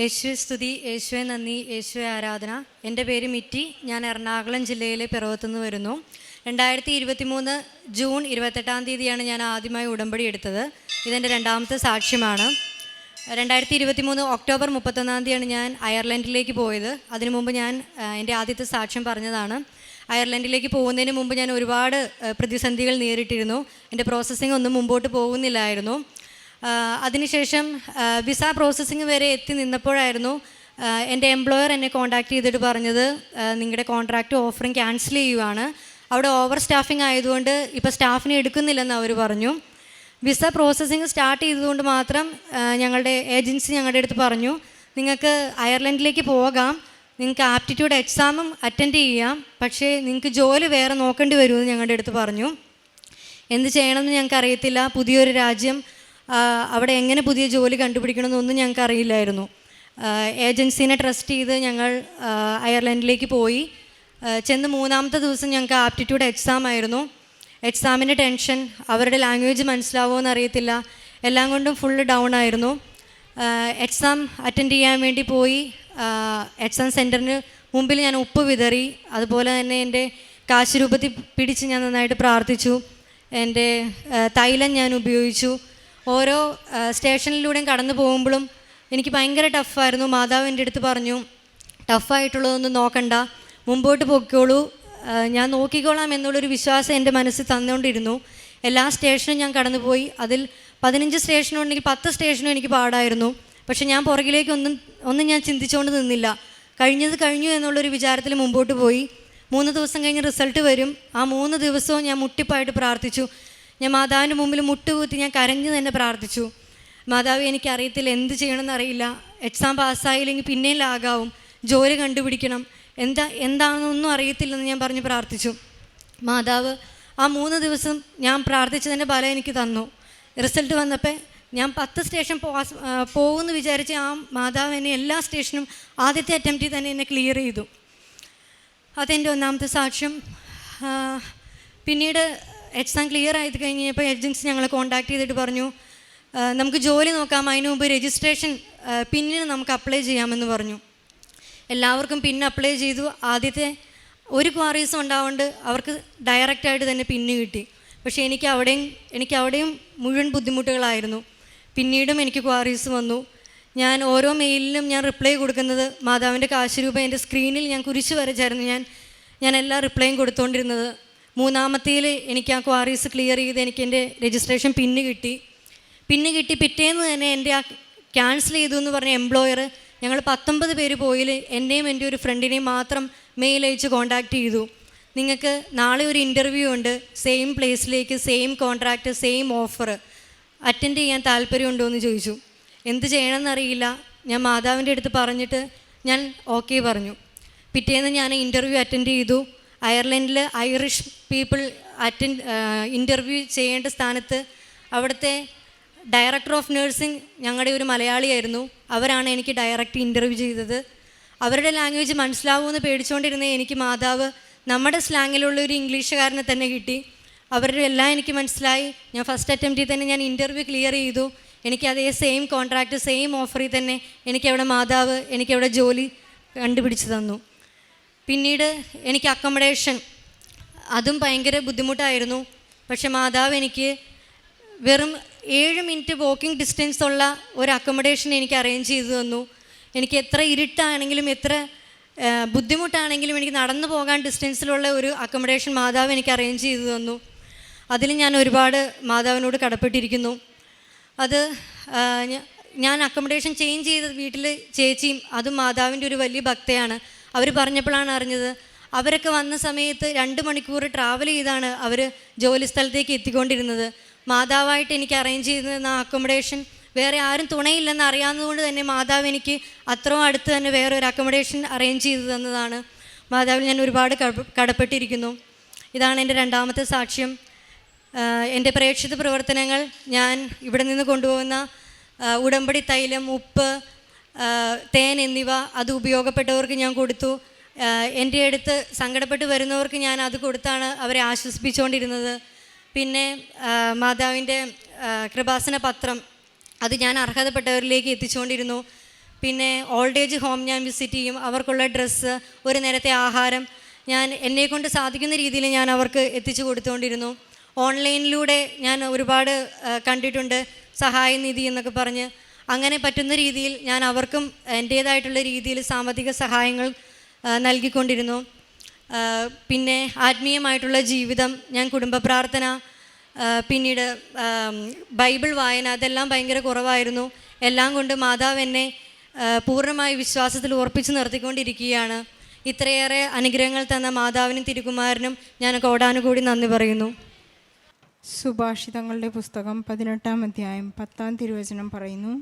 യേശുവെ സ്തുതി. യേശുവെ നന്ദി. യേശുവെ ആരാധന. എന്റെ പേര് മിറ്റി. ഞാൻ എറണാകുളം ജില്ലയിലെ പിറവത്തുനിന്ന് വരുന്നു. രണ്ടായിരത്തി ഇരുപത്തി മൂന്ന് ജൂൺ ഇരുപത്തെട്ടാം തീയതിയാണ് ഞാൻ ആദ്യമായി ഉടമ്പടി എടുത്തത്. ഇതെന്റെ രണ്ടാമത്തെ സാക്ഷ്യമാണ്. രണ്ടായിരത്തി ഇരുപത്തി മൂന്ന് ഒക്ടോബർ മുപ്പത്തൊന്നാം തീയതിയാണ് ഞാൻ അയർലൻഡിലേക്ക് പോയത്. അതിനു മുമ്പ് ഞാൻ എന്റെ ആദ്യത്തെ സാക്ഷ്യം പറഞ്ഞതാണ്. അയർലൻഡിലേക്ക് പോകുന്നതിന് മുമ്പ് ഞാൻ ഒരുപാട് പ്രതിസന്ധികൾ നേരിട്ടിരുന്നു. എന്റെ പ്രോസസ്സിംഗ് ഒന്നും മുമ്പോട്ട് പോകുന്നില്ലായിരുന്നു. അതിനുശേഷം വിസ പ്രോസസ്സിങ് വരെ എത്തി നിന്നപ്പോഴായിരുന്നു എന്റെ എംപ്ലോയർ എന്നെ കോൺടാക്ട് ചെയ്തിട്ട് പറഞ്ഞത് നിങ്ങളുടെ കോൺട്രാക്റ്റ് ഓഫറിങ് ക്യാൻസൽ ചെയ്യുവാണ്. അവിടെ ഓവർ സ്റ്റാഫിംഗ് ആയതുകൊണ്ട് ഇപ്പോൾ സ്റ്റാഫിനെ എടുക്കുന്നില്ലെന്ന് അവർ പറഞ്ഞു. വിസ പ്രോസസ്സിങ് സ്റ്റാർട്ട് ചെയ്തതുകൊണ്ട് മാത്രം ഞങ്ങളുടെ ഏജൻസി ഞങ്ങളുടെ അടുത്ത് പറഞ്ഞു നിങ്ങൾക്ക് അയർലൻഡിലേക്ക് പോകാം നിങ്ങൾക്ക് ആപ്റ്റിറ്റ്യൂഡ് എക്സാമും അറ്റൻഡ് ചെയ്യാം പക്ഷേ നിങ്ങൾക്ക് ജോലി വേറെ നോക്കേണ്ടി വരുമെന്ന് ഞങ്ങളുടെ അടുത്ത് പറഞ്ഞു. എന്ത് ചെയ്യണമെന്ന് ഞങ്ങൾക്ക് അറിയത്തില്ല പുതിയൊരു രാജ്യം അവിടെ എങ്ങനെ പുതിയ ജോലി കണ്ടുപിടിക്കണമെന്നൊന്നും ഞങ്ങൾക്ക് അറിയില്ലായിരുന്നു. ഏജൻസീനെ ട്രസ്റ്റ് ചെയ്ത് ഞങ്ങൾ അയർലൻഡിലേക്ക് പോയി. ചെന്ന് മൂന്നാമത്തെ ദിവസം ഞങ്ങൾക്ക് ആപ്റ്റിറ്റ്യൂഡ് എക്സാം ആയിരുന്നു. എക്സാമിന്റെ ടെൻഷൻ അവരുടെ ലാംഗ്വേജ് മനസ്സിലാവുമോ എന്നറിയത്തില്ല. എല്ലാം കൊണ്ടും ഫുൾ ഡൗൺ ആയിരുന്നു. എക്സാം അറ്റൻഡ് ചെയ്യാൻ വേണ്ടി പോയി. എക്സാം സെന്ററിന് മുമ്പിൽ ഞാൻ ഉപ്പ് വിതറി. അതുപോലെ തന്നെ എന്റെ കാശ് രൂപത്തിൽ പിടിച്ച് ഞാൻ നന്നായിട്ട് പ്രാർത്ഥിച്ചു. എന്റെ തൈലം ഞാൻ ഉപയോഗിച്ചു. ഓരോ സ്റ്റേഷനിലൂടെയും കടന്നു പോകുമ്പോഴും എനിക്ക് ഭയങ്കര ടഫായിരുന്നു മാതാവ് എന്റെ അടുത്ത് പറഞ്ഞു ടഫായിട്ടുള്ളതൊന്നും നോക്കണ്ട. മുമ്പോട്ട് പൊയ്ക്കോളൂ. ഞാൻ നോക്കിക്കോളാം എന്നുള്ളൊരു വിശ്വാസം എന്റെ മനസ്സിൽ തന്നുകൊണ്ടിരുന്നു. എല്ലാ സ്റ്റേഷനും ഞാൻ കടന്നുപോയി. അതിൽ പതിനഞ്ച് സ്റ്റേഷനുണ്ടെങ്കിൽ പത്ത് സ്റ്റേഷനും എനിക്ക് പാടായിരുന്നു. പക്ഷെ ഞാൻ പുറകിലേക്ക് ഒന്നും ഒന്നും ഞാൻ ചിന്തിച്ചുകൊണ്ട് നിന്നില്ല. കഴിഞ്ഞത് കഴിഞ്ഞു എന്നുള്ളൊരു വിചാരത്തിൽ മുമ്പോട്ട് പോയി. മൂന്ന് ദിവസം കഴിഞ്ഞ് റിസൾട്ട് വരും. ആ മൂന്ന് ദിവസവും ഞാൻ മുട്ടിപ്പായിട്ട് പ്രാർത്ഥിച്ചു. ഞാൻ മാതാവിന്റെ മുമ്പിൽ മുട്ടുകൂത്തി ഞാൻ കരഞ്ഞു തന്നെ പ്രാർത്ഥിച്ചു. മാതാവ് എനിക്കറിയത്തില്ല എന്ത് ചെയ്യണമെന്ന് അറിയില്ല. എക്സാം പാസ്സായില്ലെങ്കിൽ പിന്നെയും ലാഗാവും. ജോലി കണ്ടുപിടിക്കണം. എന്താ എന്താണെന്നൊന്നും അറിയത്തില്ലെന്ന് ഞാൻ പറഞ്ഞ് പ്രാർത്ഥിച്ചു. മാതാവ് ആ മൂന്ന് ദിവസം ഞാൻ പ്രാർത്ഥിച്ചതിന്റെ ഫലം എനിക്ക് തന്നു. റിസൾട്ട് വന്നപ്പോൾ ഞാൻ പത്ത് സ്റ്റേഷൻ പാസ് പോകുമെന്ന് വിചാരിച്ച് ആ മാതാവ് എന്നെ എല്ലാ സ്റ്റേഷനും ആദ്യത്തെ അറ്റംപ്റ്റിൽ തന്നെ എന്നെ ക്ലിയർ ചെയ്തു. അതെന്റെ ഒന്നാമത്തെ സാക്ഷ്യം. പിന്നീട് എക്സാം ക്ലിയർ ആയത് കഴിഞ്ഞപ്പോൾ ഏജൻസി ഞങ്ങളെ കോൺടാക്ട് ചെയ്തിട്ട് പറഞ്ഞു നമുക്ക് ജോലി നോക്കാം അതിന് മുമ്പ് രജിസ്ട്രേഷൻ പിന്നിന് നമുക്ക് അപ്ലൈ ചെയ്യാമെന്ന് പറഞ്ഞു. എല്ലാവർക്കും പിന്നെ അപ്ലൈ ചെയ്തു. ആദ്യത്തെ ഒരു ക്വാറീസും ഉണ്ടാവുകൊണ്ട് അവർക്ക് ഡയറക്റ്റായിട്ട് തന്നെ പിന്ന് കിട്ടി. പക്ഷേ എനിക്ക് അവിടെയും എനിക്ക് അവിടെയും മുഴുവൻ ബുദ്ധിമുട്ടുകളായിരുന്നു. പിന്നീടും എനിക്ക് ക്വാറീസ് വന്നു. ഞാൻ ഓരോ മെയിലിലും ഞാൻ റിപ്ലൈ കൊടുക്കുന്നത് മാതാവിന്റെ കാശ് രൂപ എന്റെ സ്ക്രീനിൽ ഞാൻ കുരിശ് വരച്ചായിരുന്നു. ഞാൻ ഞാൻ എല്ലാ റിപ്ലൈയും കൊടുത്തുകൊണ്ടിരുന്നത് മൂന്നാമത്തേൽ എനിക്ക് ആ ക്വാറീസ് ക്ലിയർ ചെയ്ത് എനിക്ക് എന്റെ രജിസ്ട്രേഷൻ പിന്ന് കിട്ടി. പിന്ന് കിട്ടി പിറ്റേന്ന് തന്നെ എന്റെ ആ ക്യാൻസൽ ചെയ്തു എന്ന് പറഞ്ഞ എംപ്ലോയർ ഞങ്ങൾ പത്തൊമ്പത് പേര് പോയിൽ എന്റെയും എന്റെ ഒരു ഫ്രണ്ടിനെയും മാത്രം മെയിൽ അയച്ച് കോൺടാക്റ്റ് ചെയ്തു. നിങ്ങൾക്ക് നാളെ ഒരു ഇന്റർവ്യൂ ഉണ്ട്. Same പ്ലേസിലേക്ക് same contract same offer attend ചെയ്യാൻ താല്പര്യമുണ്ടോ എന്ന് ചോദിച്ചു. എന്ത് ചെയ്യണമെന്നറിയില്ല. ഞാൻ മാതാവിന്റെ അടുത്ത് പറഞ്ഞിട്ട് ഞാൻ ഓക്കെ പറഞ്ഞു. പിറ്റേന്ന് ഞാൻ ഇന്റർവ്യൂ അറ്റൻഡ് ചെയ്തു. അയർലൻഡിൽ ഐറിഷ് പീപ്പിൾ അറ്റൻഡ് ഇന്റർവ്യൂ ചെയ്യേണ്ട സ്ഥാനത്ത് അവിടുത്തെ ഡയറക്ടർ ഓഫ് നഴ്സിംഗ് ഞങ്ങളുടെ ഒരു മലയാളിയായിരുന്നു. അവരാണ് എനിക്ക് ഡയറക്റ്റ് ഇന്റർവ്യൂ ചെയ്തത്. അവരുടെ ലാംഗ്വേജ് മനസ്സിലാവുമെന്ന് പേടിച്ചുകൊണ്ടിരുന്ന എനിക്ക് മാതാവ് നമ്മുടെ സ്ലാങ്ങിലുള്ള ഒരു ഇംഗ്ലീഷുകാരനെ തന്നെ കിട്ടി. അവരുടെ എല്ലാം എനിക്ക് മനസ്സിലായി. ഞാൻ ഫസ്റ്റ് അറ്റംപ്റ്റിൽ തന്നെ ഞാൻ ഇന്റർവ്യൂ ക്ലിയർ ചെയ്തു. എനിക്ക് അതേ സെയിം കോൺട്രാക്റ്റ് സെയിം ഓഫറിൽ തന്നെ എനിക്കവിടെ മാതാവ് എനിക്കവിടെ ജോലി കണ്ടുപിടിച്ച് തന്നു. പിന്നീട് എനിക്ക് അക്കോമഡേഷൻ അതും ഭയങ്കര ബുദ്ധിമുട്ടായിരുന്നു. പക്ഷെ മാതാവ് എനിക്ക് വെറും ഏഴ് മിനിറ്റ് വാക്കിംഗ് ഡിസ്റ്റൻസ് ഉള്ള ഒരു അക്കോമഡേഷൻ എനിക്ക് അറേഞ്ച് ചെയ്തു തന്നു. എനിക്ക് എത്ര ഇരുട്ടാണെങ്കിലും എത്ര ബുദ്ധിമുട്ടാണെങ്കിലും എനിക്ക് നടന്നു പോകാൻ ഡിസ്റ്റൻസിലുള്ള ഒരു അക്കോമഡേഷൻ മാതാവ് എനിക്ക് അറേഞ്ച് ചെയ്തു തന്നു. അതിൽ ഞാൻ ഒരുപാട് മാതാവിനോട് കടപ്പെട്ടിരിക്കുന്നു. അത് ഞാൻ അക്കോമഡേഷൻ ചേഞ്ച് ചെയ്ത വീട്ടിൽ ചേച്ചിയും അതും മാതാവിന്റെ ഒരു വലിയ ഭക്തയാണ്. അവർ പറഞ്ഞപ്പോഴാണ് അറിഞ്ഞത് അവരൊക്കെ വന്ന സമയത്ത് രണ്ട് മണിക്കൂർ ട്രാവൽ ചെയ്താണ് അവർ ജോലി സ്ഥലത്തേക്ക് എത്തിക്കൊണ്ടിരുന്നത്. മാതാവായിട്ട് എനിക്ക് അറേഞ്ച് ചെയ്തിരുന്ന അക്കോമഡേഷൻ വേറെ ആരും തുണയില്ലെന്ന് അറിയാവുന്നതുകൊണ്ട് തന്നെ മാതാവ് എനിക്ക് അത്രയും അടുത്ത് തന്നെ വേറെ ഒരു അക്കോമഡേഷൻ അറേഞ്ച് ചെയ്തു തന്നതാണ്. മാതാവിൽ ഞാൻ ഒരുപാട് കടപ്പെട്ടിരിക്കുന്നു. ഇതാണ് എന്റെ രണ്ടാമത്തെ സാക്ഷ്യം. എന്റെ പ്രേക്ഷിത പ്രവർത്തനങ്ങൾ ഞാൻ ഇവിടെ നിന്ന് കൊണ്ടുപോകുന്ന ഉടമ്പടി തൈലം ഉപ്പ് തേൻ എന്നിവ അത് ഉപയോഗപ്പെട്ടവർക്ക് ഞാൻ കൊടുത്തു. എന്റെ അടുത്ത് സങ്കടപ്പെട്ട് വരുന്നവർക്ക് ഞാൻ അത് കൊടുത്താണ് അവരെ ആശ്വസിപ്പിച്ചുകൊണ്ടിരുന്നത്. പിന്നെ മാതാവിന്റെ കൃപാസന പത്രം അത് ഞാൻ അർഹതപ്പെട്ടവരിലേക്ക് എത്തിച്ചുകൊണ്ടിരുന്നു. പിന്നെ ഓൾഡ് ഏജ് ഹോം ഞാൻ വിസിറ്റ് ചെയ്യും. അവർക്കുള്ള ഡ്രസ്സ് ഒരു നേരത്തെ ആഹാരം ഞാൻ എന്നെക്കൊണ്ട് സാധിക്കുന്ന രീതിയിൽ ഞാൻ അവർക്ക് എത്തിച്ചു കൊടുത്തുകൊണ്ടിരുന്നു. ഓൺലൈനിലൂടെ ഞാൻ ഒരുപാട് കണ്ടിട്ടുണ്ട്. സഹായനിധി എന്നൊക്കെ പറഞ്ഞ്. അങ്ങനെ പറ്റുന്ന രീതിയിൽ ഞാൻ അവർക്കും എന്റേതായിട്ടുള്ള രീതിയിൽ സാമ്പത്തിക സഹായങ്ങൾ നൽകിക്കൊണ്ടിരുന്നു. പിന്നെ ആത്മീയമായിട്ടുള്ള ജീവിതം ഞാൻ കുടുംബ പ്രാർത്ഥന പിന്നീട് ബൈബിൾ വായന അതെല്ലാം ഭയങ്കര കുറവായിരുന്നു. എല്ലാം കൊണ്ട് മാതാവ് എന്നെ പൂർണമായി വിശ്വാസത്തിൽ ഉറപ്പിച്ചു നിർത്തിക്കൊണ്ടിരിക്കുകയാണ്. ഇത്രയേറെ അനുഗ്രഹങ്ങൾ തന്ന മാതാവിനും തിരുകുമാരനും ഞാൻ കോടാനുകൂടി നന്ദി പറയുന്നു. സുഭാഷിതങ്ങളുടെ പുസ്തകം പതിനെട്ടാം അധ്യായം പത്താം തിരുവചനം പറയുന്നു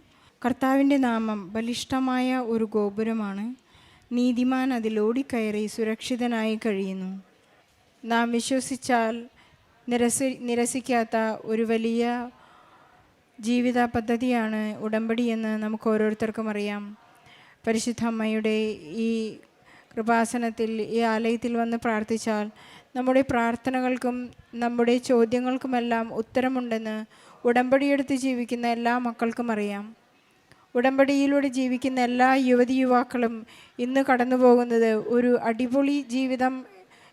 കർത്താവിന്റെ നാമം ബലിഷ്ഠമായ ഒരു ഗോപുരമാണ്. നീതിമാൻ അതിലോടിക്കയറി സുരക്ഷിതനായി കഴിയുന്നു. നാം വിശ്വസിച്ചാൽ നിരസി നിരസിക്കാത്ത ഒരു വലിയ ജീവിത പദ്ധതിയാണ് ഉടമ്പടിയെന്ന് നമുക്ക് ഓരോരുത്തർക്കും അറിയാം. പരിശുദ്ധ അമ്മയുടെ ഈ കൃപാസനത്തിൽ ഈ ആലയത്തിൽ വന്ന് പ്രാർത്ഥിച്ചാൽ നമ്മുടെ പ്രാർത്ഥനകൾക്കും നമ്മുടെ ചോദ്യങ്ങൾക്കുമെല്ലാം ഉത്തരമുണ്ടെന്ന് ഉടമ്പടിയെടുത്ത് ജീവിക്കുന്ന എല്ലാ മക്കൾക്കും അറിയാം. ഉടമ്പടിയിലൂടെ ജീവിക്കുന്ന എല്ലാ യുവതി യുവാക്കളും ഇന്ന് കടന്നു പോകുന്നത് ഒരു അടിപൊളി ജീവിതം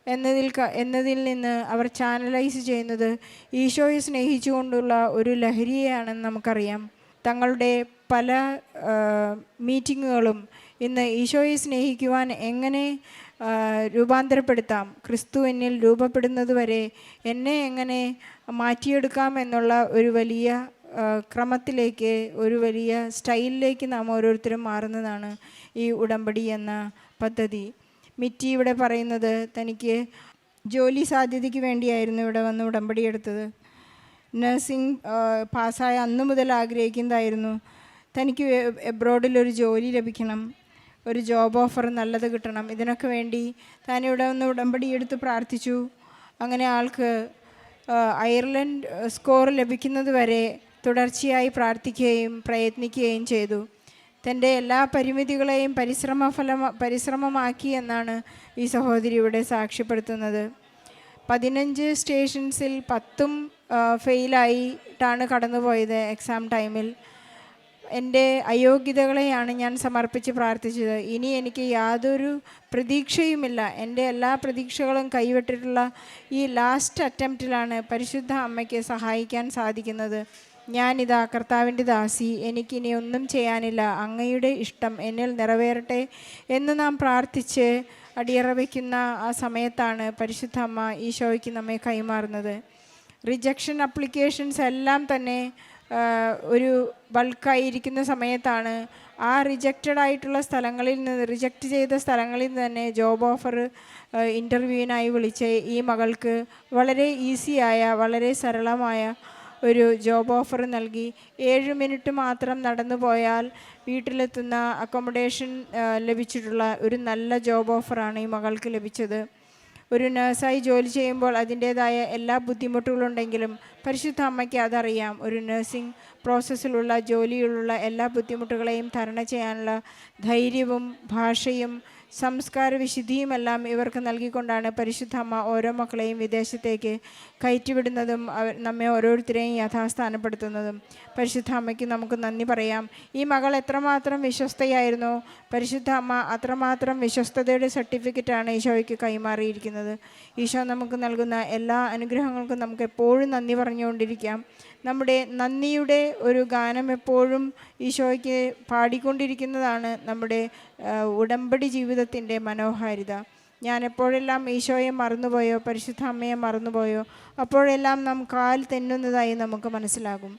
എന്നതിൽ എന്നതിൽ നിന്ന് അവർ ചാനലൈസ് ചെയ്യുന്നത് ഈശോയെ സ്നേഹിച്ചുകൊണ്ടുള്ള ഒരു ലഹരിയാണെന്ന് നമുക്കറിയാം. തങ്ങളുടെ പല മീറ്റിങ്ങുകളും ഇന്ന് ഈശോയെ സ്നേഹിക്കുവാൻ എങ്ങനെ രൂപാന്തരപ്പെടുത്താം ക്രിസ്തു എന്നിൽ രൂപപ്പെടുന്നത് വരെ എന്നെ എങ്ങനെ മാറ്റിയെടുക്കാം എന്നുള്ള ഒരു വലിയ ക്രമത്തിലേക്ക് ഒരു വലിയ സ്റ്റൈലിലേക്ക് നാം ഓരോരുത്തരും മാറുന്നതാണ് ഈ ഉടമ്പടി എന്ന പദ്ധതി. മിറ്റി ഇവിടെ പറയുന്നത് തനിക്ക് ജോലി സാധ്യതയ്ക്ക് വേണ്ടിയായിരുന്നു ഇവിടെ വന്ന് ഉടമ്പടി എടുത്തത്. നഴ്സിംഗ് പാസ്സായ അന്ന് മുതൽ ആഗ്രഹിക്കുന്നതായിരുന്നു. തനിക്ക് എബ്രോഡിൽ ഒരു ജോലി ലഭിക്കണം ഒരു ജോബ് ഓഫർ നല്ലത് കിട്ടണം. ഇതിനൊക്കെ വേണ്ടി താൻ ഇവിടെ വന്ന് ഉടമ്പടി എടുത്ത് പ്രാർത്ഥിച്ചു. അങ്ങനെ ആൾക്ക് അയർലൻഡ് സ്കോർ ലഭിക്കുന്നത് വരെ തുടർച്ചയായി പ്രാർത്ഥിക്കുകയും പ്രയത്നിക്കുകയും ചെയ്തു. തന്റെ എല്ലാ പരിമിതികളെയും പരിശ്രമ ഫലമ പരിശ്രമമാക്കി എന്നാണ് ഈ സഹോദരി ഇവിടെ സാക്ഷ്യപ്പെടുത്തുന്നത്. പതിനഞ്ച് സ്റ്റേഷൻസിൽ പത്തും ഫെയിലായിട്ടാണ് കടന്നുപോയത് എക്സാം ടൈമിൽ. എന്റെ അയോഗ്യതകളെയാണ് ഞാൻ സമർപ്പിച്ച് പ്രാർത്ഥിച്ചത്. ഇനി എനിക്ക് യാതൊരു പ്രതീക്ഷയുമില്ല. എന്റെ എല്ലാ പ്രതീക്ഷകളും കൈവിട്ടിട്ടുള്ള ഈ ലാസ്റ്റ് അറ്റംപ്റ്റിലാണ് പരിശുദ്ധ അമ്മയ്ക്ക് സഹായിക്കാൻ സാധിക്കുന്നത്. ഞാനിതാ കർത്താവിന്റെ ദാസി എനിക്കിനി ഒന്നും ചെയ്യാനില്ല. അങ്ങയുടെ ഇഷ്ടം എന്നിൽ നിറവേറട്ടെ എന്ന് നാം പ്രാർത്ഥിച്ച് അടിയറ വയ്ക്കുന്ന ആ സമയത്താണ് പരിശുദ്ധ അമ്മ ഈശോയ്ക്ക് നമ്മെ കൈമാറുന്നത്. റിജക്ഷൻ അപ്ലിക്കേഷൻസ് എല്ലാം തന്നെ ഒരു ബൾക്കായിരിക്കുന്ന സമയത്താണ്. ആ റിജക്റ്റഡ് ആയിട്ടുള്ള സ്ഥലങ്ങളിൽ നിന്ന് റിജക്റ്റ് ചെയ്ത സ്ഥലങ്ങളിൽ നിന്ന് തന്നെ ജോബ് ഓഫർ ഇന്റർവ്യൂവിനായി വിളിച്ച് ഈ മകൾക്ക് വളരെ ഈസിയായ വളരെ സരളമായ ഒരു ജോബ് ഓഫർ നൽകി. ഏഴ് മിനിറ്റ് മാത്രം നടന്നു പോയാൽ വീട്ടിലെത്തുന്ന അക്കോമഡേഷൻ ലഭിച്ചിട്ടുള്ള ഒരു നല്ല ജോബ് ഓഫറാണ് ഈ മകൾക്ക് ലഭിച്ചത്. ഒരു നേഴ്സായി ജോലി ചെയ്യുമ്പോൾ അതിന്റേതായ എല്ലാ ബുദ്ധിമുട്ടുകളുണ്ടെങ്കിലും പരിശുദ്ധ അമ്മയ്ക്ക് അതറിയാം. ഒരു നഴ്സിംഗ് പ്രോസസ്സിലുള്ള ജോലിയിലുള്ള എല്ലാ ബുദ്ധിമുട്ടുകളെയും തരണം ചെയ്യാനുള്ള ധൈര്യവും ഭാഷയും സംസ്കാര വിശുദ്ധിയുമെല്ലാം ഇവർക്ക് നൽകിക്കൊണ്ടാണ് പരിശുദ്ധ അമ്മ ഓരോ മക്കളെയും വിദേശത്തേക്ക് കയറ്റിവിടുന്നതും അവർ നമ്മെ ഓരോരുത്തരെയും യഥാസ്ഥാനപ്പെടുത്തുന്നതും. പരിശുദ്ധ അമ്മയ്ക്ക് നമുക്ക് നന്ദി പറയാം. ഈ മകൾ എത്രമാത്രം വിശ്വസ്തയായിരുന്നു. പരിശുദ്ധ അമ്മ അത്രമാത്രം വിശ്വസ്തതയുടെ സർട്ടിഫിക്കറ്റാണ് ഈശോയ്ക്ക് കൈമാറിയിരിക്കുന്നത്. ഈശോ നമുക്ക് നൽകുന്ന എല്ലാ അനുഗ്രഹങ്ങൾക്കും നമുക്ക് എപ്പോഴും നന്ദി പറഞ്ഞുകൊണ്ടിരിക്കാം. നമ്മുടെ നന്ദിയുടെ ഒരു ഗാനം എപ്പോഴും ഈശോയ്ക്ക് പാടിക്കൊണ്ടിരിക്കുന്നതാണ് നമ്മുടെ ഉടമ്പടി ജീവിതത്തിന്റെ മനോഹാരിത. ഞാൻ എപ്പോഴെല്ലാം ഈശോയെ മറന്നുപോയോ പരിശുദ്ധ അമ്മയെ മറന്നുപോയോ അപ്പോഴെല്ലാം നാം കാൽ തെന്നുന്നതായി നമുക്ക് മനസ്സിലാകും.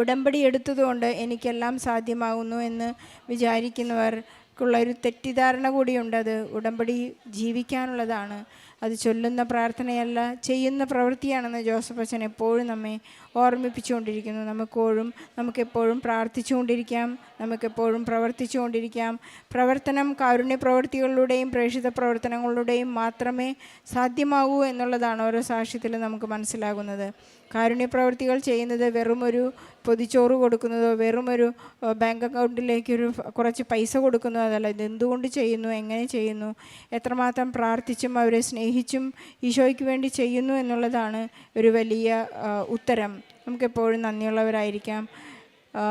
ഉടമ്പടി എടുത്തതുകൊണ്ട് എനിക്കെല്ലാം സാധ്യമാകുന്നു എന്ന് വിചാരിക്കുന്നവർക്കുള്ള ഒരു തെറ്റിദ്ധാരണ കൂടിയുണ്ടത് ഉടമ്പടി ജീവിക്കാനുള്ളതാണ്. അത് ചൊല്ലുന്ന പ്രാർത്ഥനയല്ല ചെയ്യുന്ന പ്രവൃത്തിയാണെന്ന് ജോസഫ് അച്ഛൻ എപ്പോഴും നമ്മെ ഓർമ്മിപ്പിച്ചുകൊണ്ടിരിക്കുന്നു. നമുക്കെപ്പോഴും നമുക്കെപ്പോഴും പ്രാർത്ഥിച്ചുകൊണ്ടിരിക്കാം നമുക്കെപ്പോഴും പ്രവർത്തിച്ചുകൊണ്ടിരിക്കാം. പ്രവർത്തനം കാരുണ്യ പ്രവൃത്തികളിലൂടെയും പ്രേക്ഷിത പ്രവർത്തനങ്ങളിലൂടെയും മാത്രമേ സാധ്യമാകൂ എന്നുള്ളതാണ് ഓരോ സാക്ഷ്യത്തിലും നമുക്ക് മനസ്സിലാകുന്നത്. കാരുണ്യ പ്രവൃത്തികൾ ചെയ്യുന്നത് വെറുമൊരു പൊതിച്ചോറ് കൊടുക്കുന്നതോ വെറുമൊരു ബാങ്ക് അക്കൗണ്ടിലേക്ക് ഒരു കുറച്ച് പൈസ കൊടുക്കുന്നതോ അതല്ല. ഇതെന്തുകൊണ്ട് ചെയ്യുന്നു? എങ്ങനെ ചെയ്യുന്നു? എത്രമാത്രം പ്രാർത്ഥിച്ചും അവരെ സ്നേഹിച്ചും ഈശോയ്ക്ക് വേണ്ടി ചെയ്യുന്നു എന്നുള്ളതാണ് ഒരു വലിയ ഉത്തരം. നമുക്കെപ്പോഴും നന്ദിയുള്ളവരായിരിക്കാം.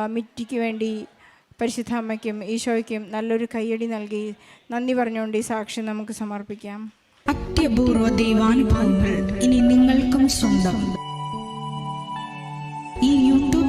മിറ്റിക്ക് വേണ്ടി പരിശുദ്ധ അമ്മയ്ക്കും ഈശോയ്ക്കും നല്ലൊരു കയ്യടി നൽകി നന്ദി പറഞ്ഞുകൊണ്ട് ഈ സാക്ഷ്യം നമുക്ക് സമർപ്പിക്കാം. അത്യപൂർവ ദൈവാനുഭവങ്ങൾ ഇനി നിങ്ങൾക്കും സ്വന്തം.